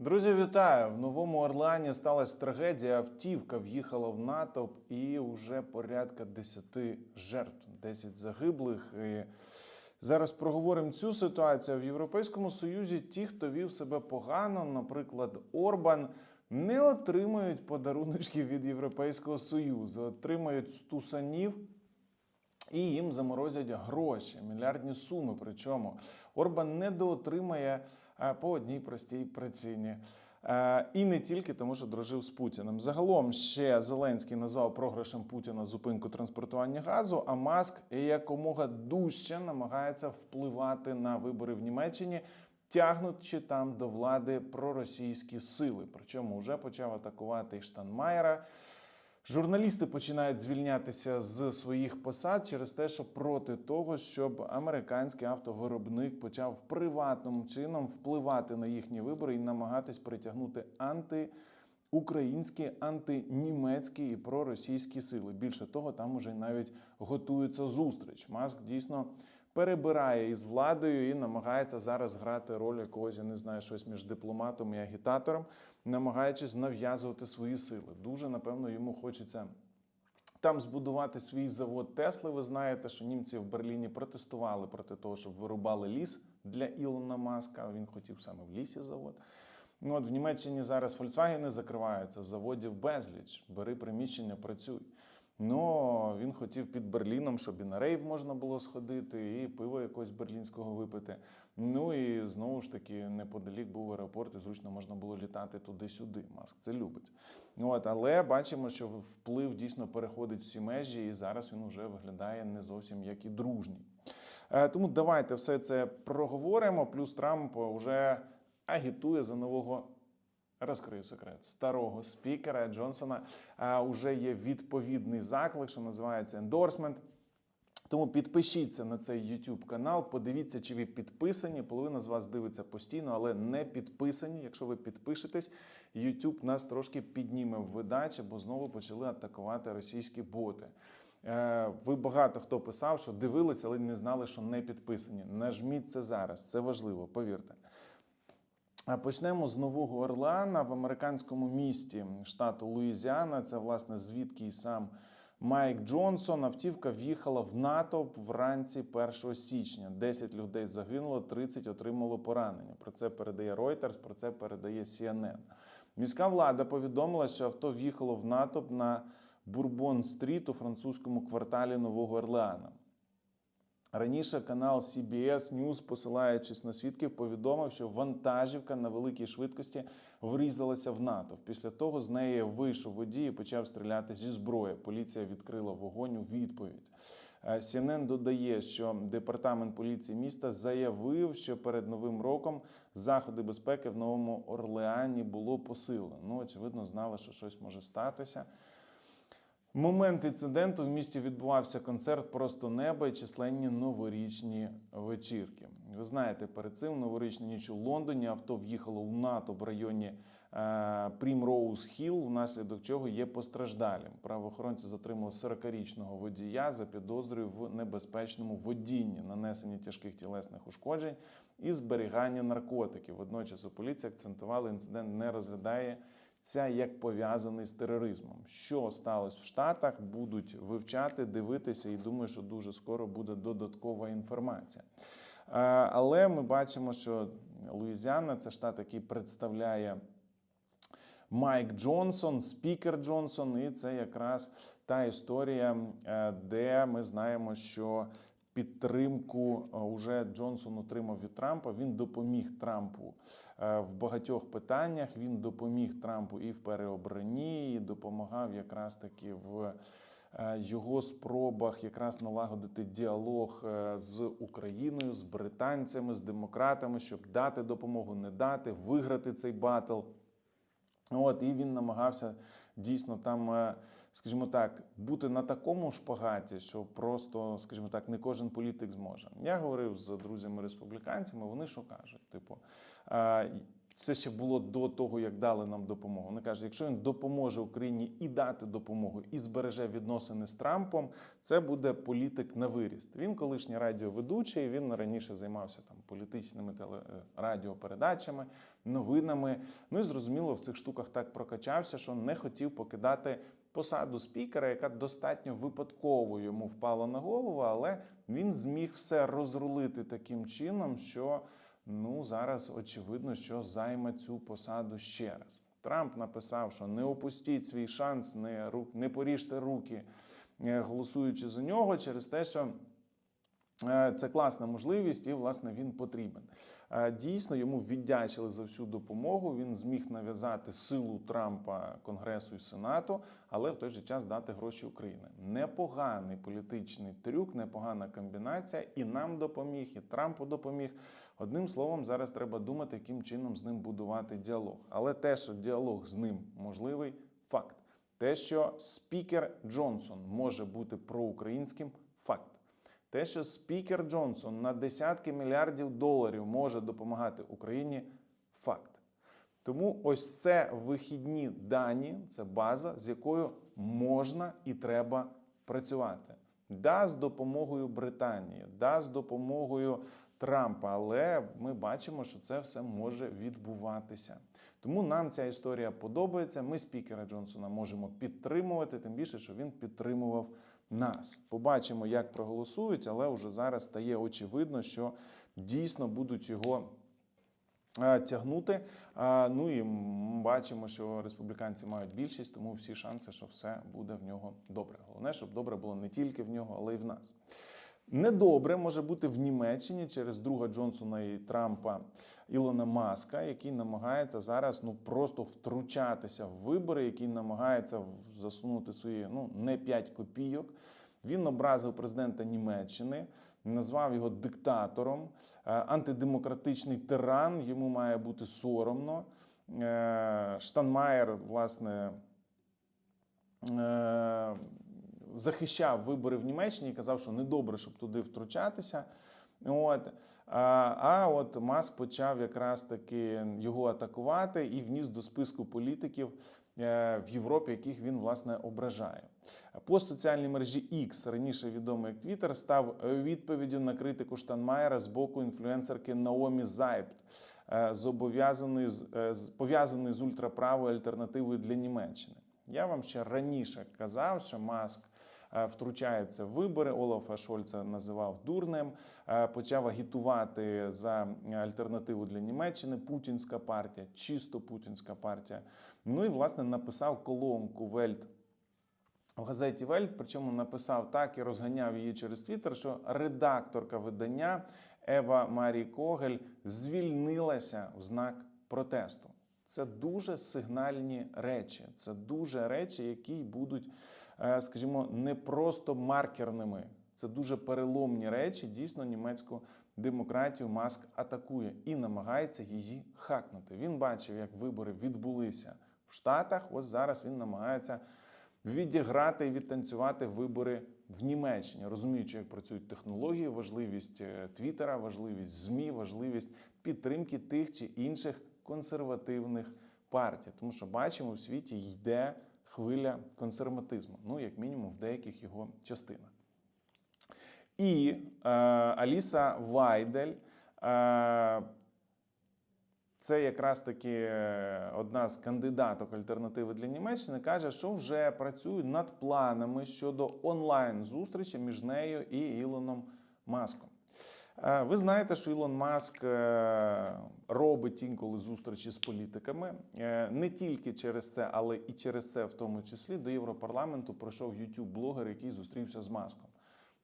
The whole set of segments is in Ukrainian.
Друзі, вітаю! В новому Орлеані сталася трагедія. Автівка в'їхала в натовп і вже порядка 10 жертв, 10 загиблих. І зараз проговоримо цю ситуацію. В Європейському Союзі ті, хто вів себе погано, наприклад, Орбан, не отримують подаруночки від Європейського Союзу, отримають стусанів. І їм заморозять гроші, мільярдні суми. Причому Орбан недоотримає по одній простій причині. Е, І не тільки тому, що дружив з Путіним. Загалом ще Зеленський назвав програшем Путіна зупинку транспортування газу, а Маск якомога дужче намагається впливати на вибори в Німеччині, тягнучи там до влади проросійські сили. Причому вже почав атакувати і Штанмаєра. Журналісти починають звільнятися з своїх посад через те, що проти того, щоб американський автовиробник почав приватним чином впливати на їхні вибори і намагатись притягнути антиукраїнські, антинімецькі і проросійські сили. Більше того, там уже навіть готується зустріч. Маск дійсно перебирає із владою і намагається зараз грати роль якогось, я не знаю, щось між дипломатом і агітатором, намагаючись нав'язувати свої сили. Дуже напевно йому хочеться. Там збудувати свій завод Тесли. Ви знаєте, що німці в Берліні протестували проти того, щоб вирубали ліс для Ілона Маска. Він хотів саме в лісі завод. Ну, от в Німеччині зараз Volkswagen закриваються, заводів безліч. Бери приміщення, працюй. Ну, він хотів під Берліном, щоб і на рейв можна було сходити, і пиво якогось берлінського випити. Ну і знову ж таки, неподалік був аеропорт, і зручно можна було літати туди-сюди. Маск це любить. От, але бачимо, що вплив дійсно переходить всі межі, і зараз він вже виглядає не зовсім як і дружній. Е, Тому давайте все це проговоримо. Плюс Трамп вже агітує за нового Розкрию секрет старого спікера Джонсона. А, Уже є відповідний заклик, що називається ендорсмент. Тому підпишіться на цей YouTube канал, подивіться, чи ви підписані. Половина з вас дивиться постійно, але не підписані. Якщо ви підпишетесь, YouTube нас трошки підніме в видачі, бо знову почали атакувати російські боти. Е, Ви багато хто писав, що дивилися, але не знали, що не підписані. Нажміть це зараз, це важливо, повірте. Почнемо з Нового Орлеана в американському місті штату Луїзіана. Це власне звідки і сам Майк Джонсон. Автівка в'їхала в натовп вранці 1 січня. 10 людей загинуло, 30 отримало поранення. Про це передає Reuters, про це передає CNN. Міська влада повідомила, що авто в'їхало в натовп на Бурбон-стріт у французькому кварталі Нового Орлеана. Раніше канал CBS News, посилаючись на свідків, повідомив, що вантажівка на великій швидкості врізалася в натовп. Після того з неї вийшов водій і почав стріляти зі зброї. Поліція відкрила вогонь у відповідь. Е, CNN додає, що департамент поліції міста заявив, що перед новим роком заходи безпеки в новому Орлеані було посилено. Ну, очевидно, знали, що щось може статися. Момент інциденту в місті відбувався концерт Просто неба і численні новорічні вечірки. Ви знаєте, перед цим новорічну ніч у Лондоні авто в'їхало в НАТО в районі Прімроуз Хіл, внаслідок чого є постраждалим. Правоохоронці затримали 40-річного водія за підозрою в небезпечному водінні, нанесенні тяжких тілесних ушкоджень і зберігання наркотиків. Водночас у поліції акцентували, інцидент не розглядає це як пов'язаний з тероризмом. Що сталося в Штатах, будуть вивчати, дивитися, і думаю, що дуже скоро буде додаткова інформація. Е, Але ми бачимо, що Луїзіана це штат, який представляє. Майк Джонсон, спікер Джонсон, і це якраз та історія, е, де ми знаємо, що підтримку е, уже Джонсон отримав від Трампа. Він допоміг Трампу е, в багатьох питаннях. Він допоміг Трампу і в переобранні, і допомагав якраз таки в. е, Його спробах якраз налагодити діалог з Україною, з британцями, з демократами, щоб дати допомогу, не дати, виграти цей батл. От, і він намагався дійсно там, скажімо так, бути на такому шпагаті, що просто, скажімо так, не кожен політик зможе. Я говорив з друзями республіканцями, вони що кажуть? Типу, Це ще було до того, як дали нам допомогу. Вони кажуть, якщо він допоможе Україні і дати допомогу, і збереже відносини з Трампом, це буде політик на виріст. Він колишній радіоведучий. Він раніше займався там політичними теле е, радіопередачами, новинами. Ну і зрозуміло, в цих штуках так прокачався, що не хотів покидати посаду спікера, яка достатньо випадково йому впала на голову, але він зміг все розрулити таким чином, що ну зараз очевидно, що займе цю посаду ще раз. Трамп написав, що не опустіть свій шанс, не не поріжте руки, е, голосуючи за нього, через те, що Це класна можливість, і власне він потрібен. Е, Дійсно, йому віддячили за всю допомогу. Він зміг нав'язати силу Трампа Конгресу і Сенату, але в той же час дати гроші Україні. Непоганий політичний трюк, непогана комбінація. І нам допоміг, і Трампу допоміг. Одним словом, зараз треба думати, яким чином з ним будувати діалог. Але те, що діалог з ним можливий, факт. Те, що спікер Джонсон може бути проукраїнським. Те, що спікер Джонсон на десятки мільярдів доларів може допомагати Україні, факт. Тому ось це вихідні дані, це база, з якою можна і треба працювати. Да, з допомогою Британії, да, з допомогою Трампа, але ми бачимо, що це все може відбуватися. Тому нам ця історія подобається. Ми спікера Джонсона можемо підтримувати, тим більше, що він підтримував нас. Побачимо, як проголосують, але вже зараз стає очевидно, що дійсно будуть його тягнути. Ну і бачимо, що республіканці мають більшість, тому всі шанси, що все буде в нього добре. Головне, щоб добре було не тільки в нього, але й в нас. Недобре може бути в Німеччині через друга Джонсона і Трампа Ілона Маска, який намагається зараз ну просто втручатися в вибори, який намагається засунути свої ну не 5 копійок. Він образив президента Німеччини, назвав його диктатором, е, антидемократичний тиран. Йому має бути соромно. Е, Штанмаєр, власне, е, захищав вибори в Німеччині і казав, що недобре, щоб туди втручатися. От. А, а от Маск почав якраз таки його атакувати і вніс до списку політиків е, в Європі, яких він власне ображає. Пост соціальній мережі X, раніше відомий як Twitter, став відповіддю на критику Штанмаєра з боку інфлюенсерки Наомі Зайбт, е, е, пов'язаної з ультраправою альтернативою для Німеччини. Я вам ще раніше казав, що Маск втручається в вибори. Олафа Шольца називав дурним, е, почав агітувати за альтернативу для Німеччини. Путінська партія, чисто путінська партія. Ну і власне написав колонку Вельт. В газеті Вельт, причому написав так і розганяв її через Твіттер, що редакторка видання Ева Марі Когель звільнилася в знак протесту. Це дуже сигнальні речі. Це дуже речі, які будуть, е, скажімо, не просто маркерними. Це дуже переломні речі. Дійсно, німецьку демократію Маск атакує і намагається її хакнути. Він бачив, як вибори відбулися в Штатах. Ось зараз він намагається відіграти і відтанцювати вибори в Німеччині, розуміючи, як працюють технології, важливість е, Твіттера, важливість ЗМІ, важливість підтримки тих чи інших консервативних партій. Тому що бачимо, в світі йде хвиля консерватизму, ну як мінімум в деяких його частинах. І е, Аліса Вайдель. Е, це якраз таки одна з кандидаток альтернативи для Німеччини каже, що вже працюють над планами щодо онлайн зустрічі між нею і Ілоном Маском. Е, Ви знаєте, що Ілон Маск е, робить інколи зустрічі з політиками Е, не тільки через це, але і через це, в тому числі, до Європарламенту пройшов YouTube-блогер, який зустрівся з Маском.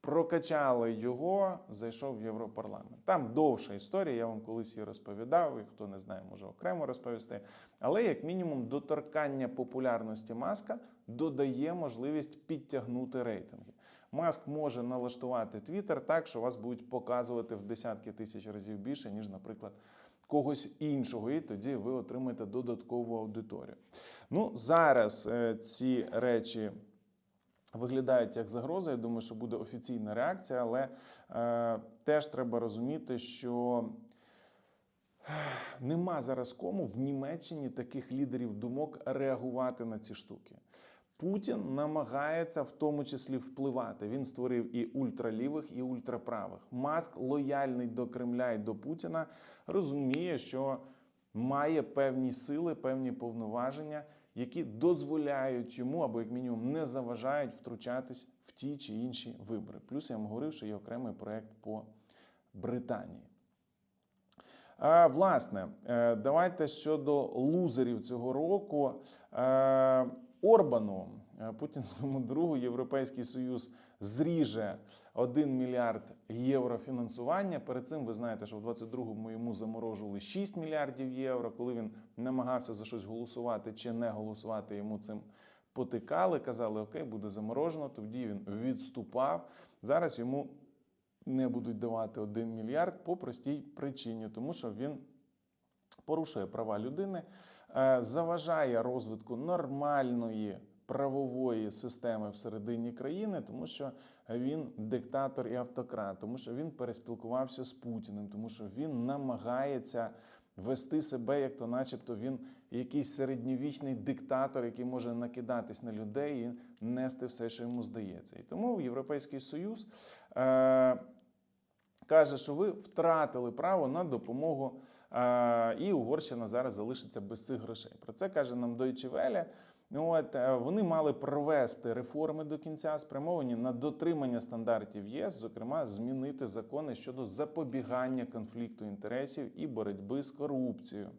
Прокачали його, зайшов в Європарламент. Там довша історія, я вам колись її розповідав, і хто не знає, може окремо розповісти. Але, як мінімум, доторкання популярності маска додає можливість підтягнути рейтинги. Маск може налаштувати Твіттер так, що вас будуть показувати в десятки тисяч разів більше, ніж, наприклад, когось іншого, і тоді ви отримаєте додаткову аудиторію. Ну, зараз е, ці речі виглядають як загроза. Я думаю, що буде офіційна реакція, але е, теж треба розуміти, що Нема зараз кому в Німеччині таких лідерів думок реагувати на ці штуки. Путін намагається в тому числі впливати. Він створив і ультралівих, і ультраправих. Маск лояльний до Кремля і до Путіна, розуміє, що має певні сили, певні повноваження, які дозволяють йому або як мінімум не заважають втручатись в ті чи інші вибори. Плюс я вам говорив, що є окремий проект по Британії. А, власне, е, давайте щодо лузерів цього року. Орбану, е, путінському другу, Європейський Союз зріже 1 мільярд євро фінансування. Перед цим ви знаєте, що в 22-му йому заморожували 6 мільярдів євро. Коли він намагався за щось голосувати чи не голосувати, йому цим потикали, казали, окей, буде заморожено. Тоді він відступав. Зараз йому не будуть давати 1 мільярд по простій причині, тому що він порушує права людини, заважає розвитку нормальної правової системи всередині країни, тому що він диктатор і автократ, тому що він переспілкувався з Путіним, тому що він намагається вести себе, як то, начебто, він якийсь середньовічний диктатор, який може накидатись на людей і нести все, що йому здається. І тому Європейський Союз. Е- каже, що ви втратили право на допомогу, е, і Угорщина зараз залишиться без цих грошей. Про це каже нам Deutsche Welle. От е, вони мали провести реформи до кінця, спрямовані на дотримання стандартів ЄС, зокрема, змінити закони щодо запобігання конфлікту інтересів і боротьби з корупцією.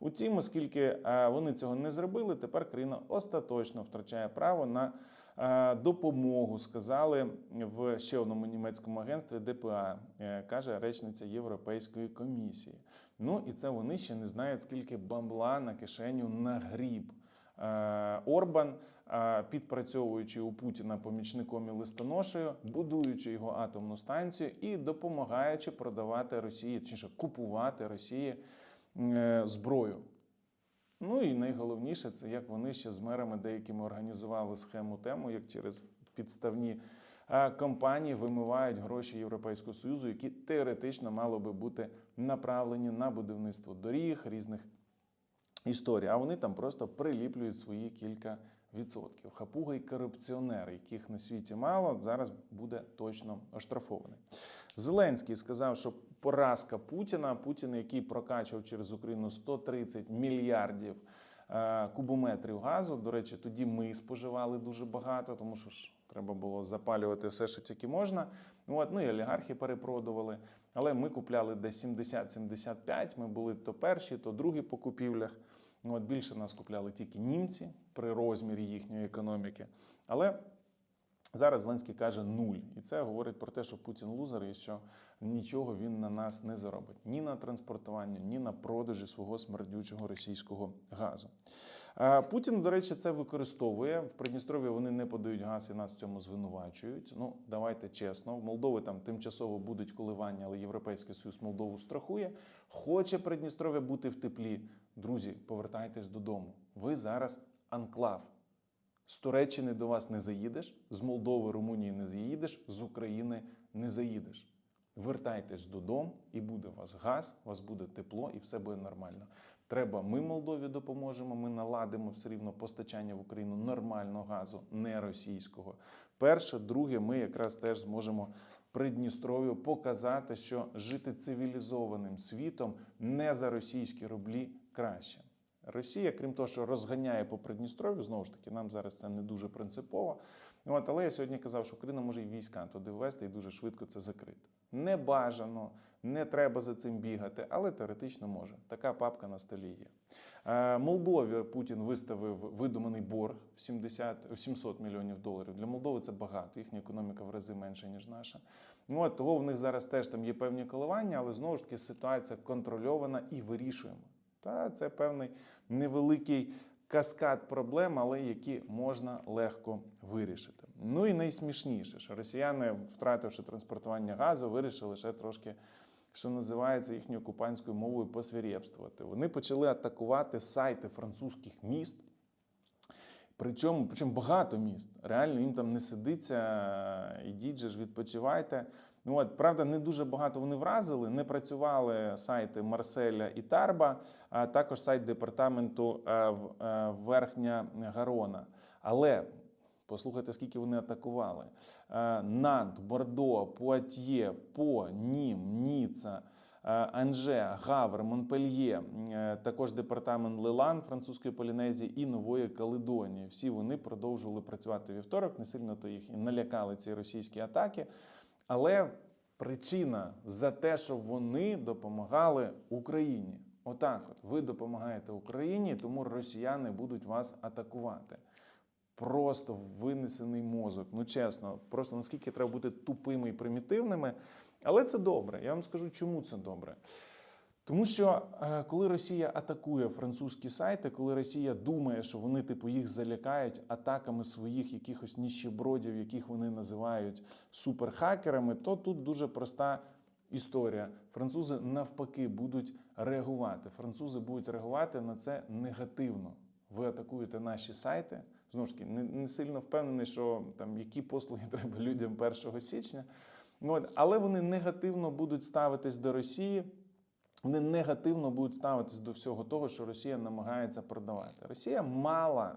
Утім, оскільки е, вони цього не зробили, тепер країна остаточно втрачає право на е, допомогу. Сказали в ще одному німецькому агентстві ДПА, каже речниця Європейської комісії. Ну і це вони ще не знають, скільки бамбла на кишеню нагріб. Е, Орбан, е, підпрацьовуючи у Путіна помічником і листоношею, будуючи його атомну станцію і допомагаючи продавати Росії, точніше купувати Росії е, зброю. Ну і найголовніше, це як вони ще з мерами деякими організували схему тему, як через підставні компанії вимивають гроші Європейського Союзу, які теоретично мали би бути направлені на будівництво доріг, різних історій. А вони там просто приліплюють свої кілька відсотків. Хапуга і корупціонери, яких на світі мало, зараз буде точно оштрафований. Зеленський сказав, що поразка Путіна, Путін, який прокачував через Україну 130 мільярдів кубометрів газу. До речі, тоді ми споживали дуже багато, тому що ж треба було запалювати все, що тільки можна. От, ну і олігархи перепродували. Але ми купляли десь 70-75, Ми були то перші, то другі по купівлях. От більше нас купляли тільки німці при розмірі їхньої економіки. Але Зараз Зеленський каже нуль, і це говорить про те, що Путін лузер і що нічого він на нас не заробить ні на транспортуванні, ні на продажі свого смердючого російського газу. Е, Путін, до речі, це використовує в Придністров'ї. Вони не подають газ і нас в цьому звинувачують. Ну давайте чесно, в Молдови там тимчасово будуть коливання, але Європейський Союз Молдову страхує. Хоче Придністров'я бути в теплі. Друзі, повертайтесь додому. Ви зараз анклав. З Туреччини до вас не заїдеш, з Молдови, Румунії не заїдеш, з України не заїдеш. Вертайтесь додому, і буде у вас газ, у вас буде тепло, і все буде нормально. Треба, ми Молдові допоможемо. Ми наладимо все рівно постачання в Україну нормального газу, не російського. Перше, друге, ми якраз теж зможемо Придністров'ю показати, що жити цивілізованим світом не за російські рублі краще. Росія, крім того, що розганяє по Придністров'ю, знову ж таки, нам зараз це не дуже принципово. От, але я сьогодні казав, що Україна може і війська туди ввести і дуже швидко це закрити. Не бажано, не треба за цим бігати, але теоретично може. Така папка на столі є. Е, Молдові Путін виставив видуманий борг в 70, 700 мільйонів доларів. Для Молдови це багато, їхня економіка в рази менша, ніж наша. От, того в них зараз теж там є певні коливання, але знову ж таки ситуація контрольована і вирішуємо. Та це певний невеликий каскад проблем, але які можна легко вирішити. Ну і найсмішніше, що росіяни, втративши транспортування газу, вирішили ще трошки, що називається їхньою окупантською мовою, посвірєпствувати. Вони почали атакувати сайти французьких міст. Причому, причому багато міст. Реально їм там не сидиться, ідіть же ж відпочивайте. Ну, от, правда, не дуже багато вони вразили. Не працювали сайти Марселя і Тарба, а також сайт департаменту е, е, Верхня Гарона. Але послухайте, скільки вони атакували: Е, Нант, Бордо, Пуатьє, По, Нім, Ніца. Анже, Гавр, Монпельє, також департамент Лелан французької Полінезії і Нової Каледонії. Всі вони продовжували працювати вівторок. Не сильно то їх і налякали ці російські атаки. Але причина за те, що вони допомагали Україні. Отак, от ви допомагаєте Україні, тому росіяни будуть вас атакувати. Просто винесений мозок. Ну чесно, просто наскільки треба бути тупими і примітивними. Але це добре. Я вам скажу, чому це добре. Тому що е, коли Росія атакує французькі сайти, коли Росія думає, що вони типу їх залякають атаками своїх якихось ніщебродів, яких вони називають суперхакерами, то тут дуже проста історія. Французи навпаки будуть реагувати. Французи будуть реагувати на це негативно. Ви атакуєте наші сайти. Знову ж таки, не, не сильно впевнений, що там які послуги треба людям 1 січня. От, але вони негативно будуть ставитись до Росії. Вони негативно будуть ставитись до всього того, що Росія намагається продавати. Росія мала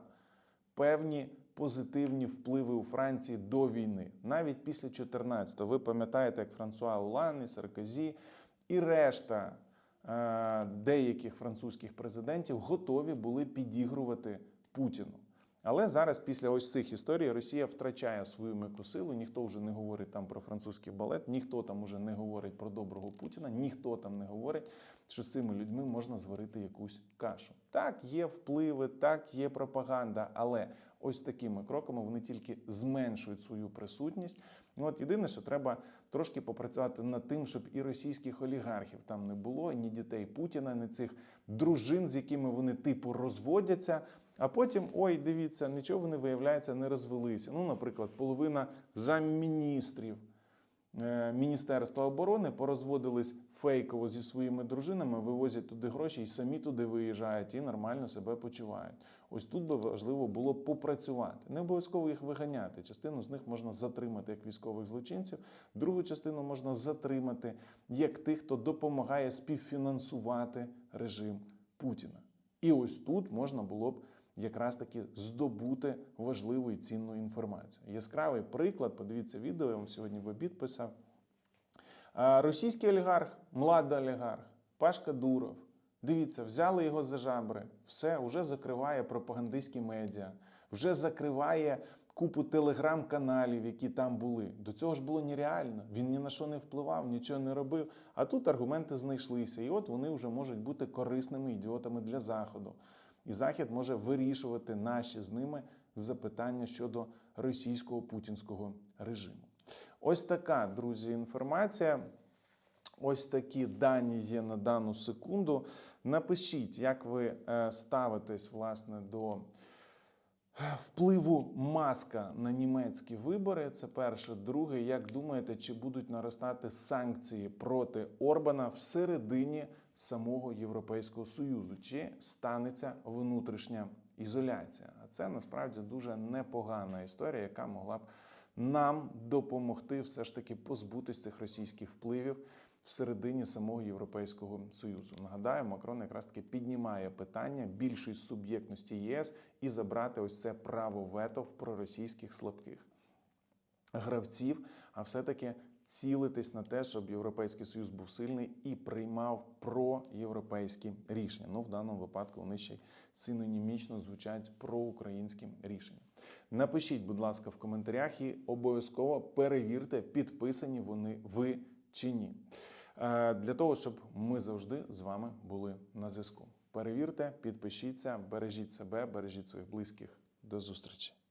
певні позитивні впливи у Франції до війни, навіть після 14-го. Ви пам'ятаєте, як Франсуа Олан і Саркозі і решта е, деяких французьких президентів готові були підігрувати Путіну. Але зараз, після ось цих історій, Росія втрачає свою м'яку силу. Ніхто вже не говорить там про французький балет, ніхто там уже не говорить про доброго Путіна, ніхто там не говорить, що з цими людьми можна зварити якусь кашу. Так, є впливи, так, є пропаганда, але ось такими кроками вони тільки зменшують свою присутність. Ну, От єдине, що треба трошки попрацювати над тим, щоб і російських олігархів там не було, ні дітей Путіна, ні цих дружин, з якими вони типу розводяться. А потім, ой, дивіться, нічого вони, виявляється, не розвелися. Ну, наприклад, половина замміністрів Міністерства оборони порозводились фейково зі своїми дружинами, вивозять туди гроші і самі туди виїжджають і нормально себе почувають. Ось тут би важливо було попрацювати. Не обов'язково їх виганяти. Частину з них можна затримати як військових злочинців, другу частину можна затримати як тих, хто допомагає співфінансувати режим Путіна. І ось тут можна було б якраз таки здобути важливу і цінну інформацію. Яскравий приклад, подивіться відео, я вам сьогодні в обід писав. Російський олігарх, младий олігарх, Пашка Дуров. Дивіться, взяли його за жабри, все, вже закриває пропагандистські медіа, вже закриває купу телеграм-каналів, які там були. До цього ж було нереально. Він ні на що не впливав, нічого не робив. А тут аргументи знайшлися. І от вони вже можуть бути корисними ідіотами для Заходу. І Захід може вирішувати наші з ними запитання щодо російського путінського режиму. Ось така, друзі, інформація. Ось такі дані є на дану секунду. Напишіть, як ви е, ставитесь власне до впливу маска на німецькі вибори. Це перше. Друге, як думаєте, чи будуть наростати санкції проти Орбана всередині самого Європейського Союзу? Чи станеться внутрішня ізоляція? А це насправді дуже непогана історія, яка могла б нам допомогти все ж таки позбутися цих російських впливів всередині самого Європейського Союзу. Нагадаю, Макрон якраз таки піднімає питання більшої суб'єктності ЄС і забрати ось це право вето в проросійських слабких гравців, а все-таки цілитись на те, щоб Європейський Союз був сильний і приймав проєвропейські рішення. Ну, в даному випадку вони ще й синонімічно звучать проукраїнські рішення. Напишіть, будь ласка, в коментарях і обов'язково перевірте, підписані вони ви чи ні. Е, Для того, щоб ми завжди з вами були на зв'язку. Перевірте, підпишіться, бережіть себе, бережіть своїх близьких. До зустрічі!